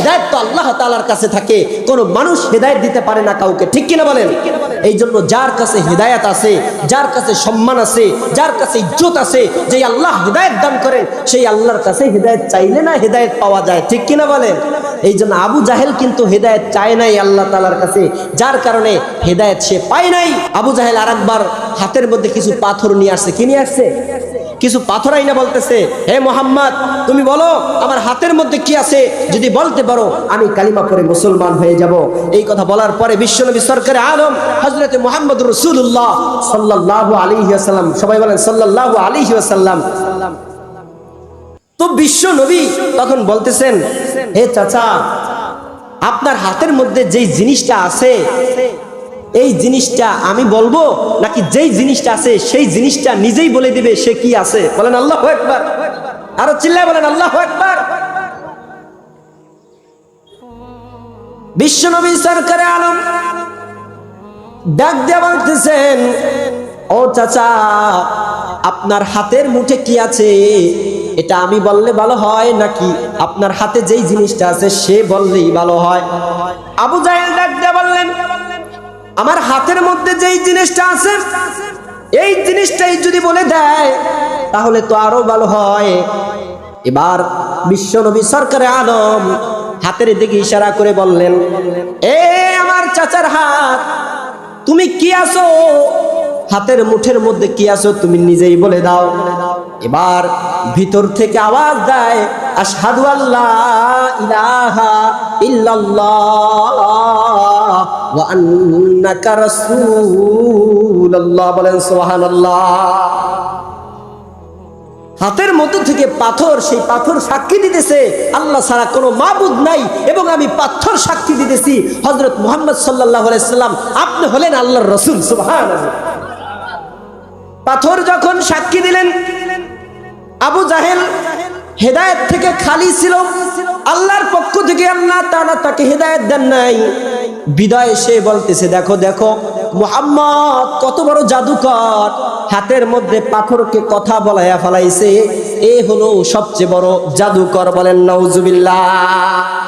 হেদায়ত তো আল্লাহ তালার কাছে থাকে, কোনো মানুষ হেদায়ত দিতে পারে না কাউকে। ঠিক কিনা বলেন? এই জন্য যার কাছে হেদায়াত আছে, যার কাছে সম্মান আছে, যার কাছে ইজ্জত আছে যে আল্লাহ হেদায়ত দান করেন, সেই আল্লাহর কাছে হেদায়ত চাইলে না হেদায়ত পাওয়া যায়। ঠিক কিনা বলেন? এই জন্য আবু জাহেল কিন্তু হেদায়ত চায় নাই আল্লাহ তালার কাছে, যার কারণে হেদায়ত সে পায় নাই। আবু জাহেল আর হাতের মধ্যে কিছু পাথর নিয়ে আসছে। কি নিয়ে আসছে? কিছু পাথর আইনা বলতেছে, হে মোহাম্মদ, তুমি বলো, আমার হাতের মধ্যে কি আছে? যদি বলতে পারো, আমি কালিমা পরে মুসলমান হয়ে যাব। এই কথা বলার পরে বিশ্বনবী সরকার আলম হজরত মোহাম্মদ রসুল্লাহ সাল্লাহ আলী আসাল্লাম সবাই বলেন সাল্লাহ আলী আসাল্লাম তো বিশ্ব নবী তখন বলতেছেন, হে চাচা, আপনার হাতের মধ্যে যেই জিনিসটা আছে এই জিনিসটা আমি বলব? নাকি যেই জিনিসটা আছে, সেই জিনিসটা নিজেই বলে দিবে সে কি আছে? বলেন আল্লাহ একবার আরও চিল্লায় বলেন আল্লাহ একবার বিশ্বনবী সরকারে আলম ডাক দেওয়া বলতেছেন, ও চাচা, আপনার হাতের মুঠে কি আছে? এটা আমি বললে ভালো হয় নাকি আপনার হাতে যেই জিনিসটা আছে সে বললেই ভালো হয়? আবু জাহেল আমার হাতের মধ্যে যেই জিনিসটা আছে, এই জিনিসটাই যদি বলে দেয়, তাহলে তো আরও ভালো হয়। এবার বিশ্বনবী সরকারে আলম হাতের দিকে ইশারা করে বললেন, এ আমার চাচার হাত, তুমি কি আছো? হাতের মুঠের মধ্যে কি আছো তুমি নিজেই বলে দাও। এবার ভিতর থেকে আওয়াজ দেয়, আশহাদু আল্লাহ ইলাহা ইল্লাল্লাহ। হাতের মধ্যে থেকে পাথর, সেই পাথর সাক্ষী দিতেছে। আল্লাহ ছাড়া কোনো মাবুদ নাই এবং আমি পাথর সাক্ষী দিতেছি। হজরত মোহাম্মদ সাল্লাহ সাল্লাম, আপনি হলেন আল্লাহর রসুল সুবহান পাথর যখন সাক্ষী দিলেন, আবু জাহেল হেদায়েত থেকে খালি ছিল। আল্লাহর পক্ষ থেকে আল্লাহ তাআলা তাকে হেদায়েত দেন নাই। বিদায় সে বলতেছে, দেখো দেখো, মোহাম্মদ কত বড় জাদুকর। হাতের মধ্যে পাথরকে কথা বলাইয়া ফেলাইছে। এ হলো সবচেয়ে বড় জাদুকর বলেন নওজুবিল্লাহ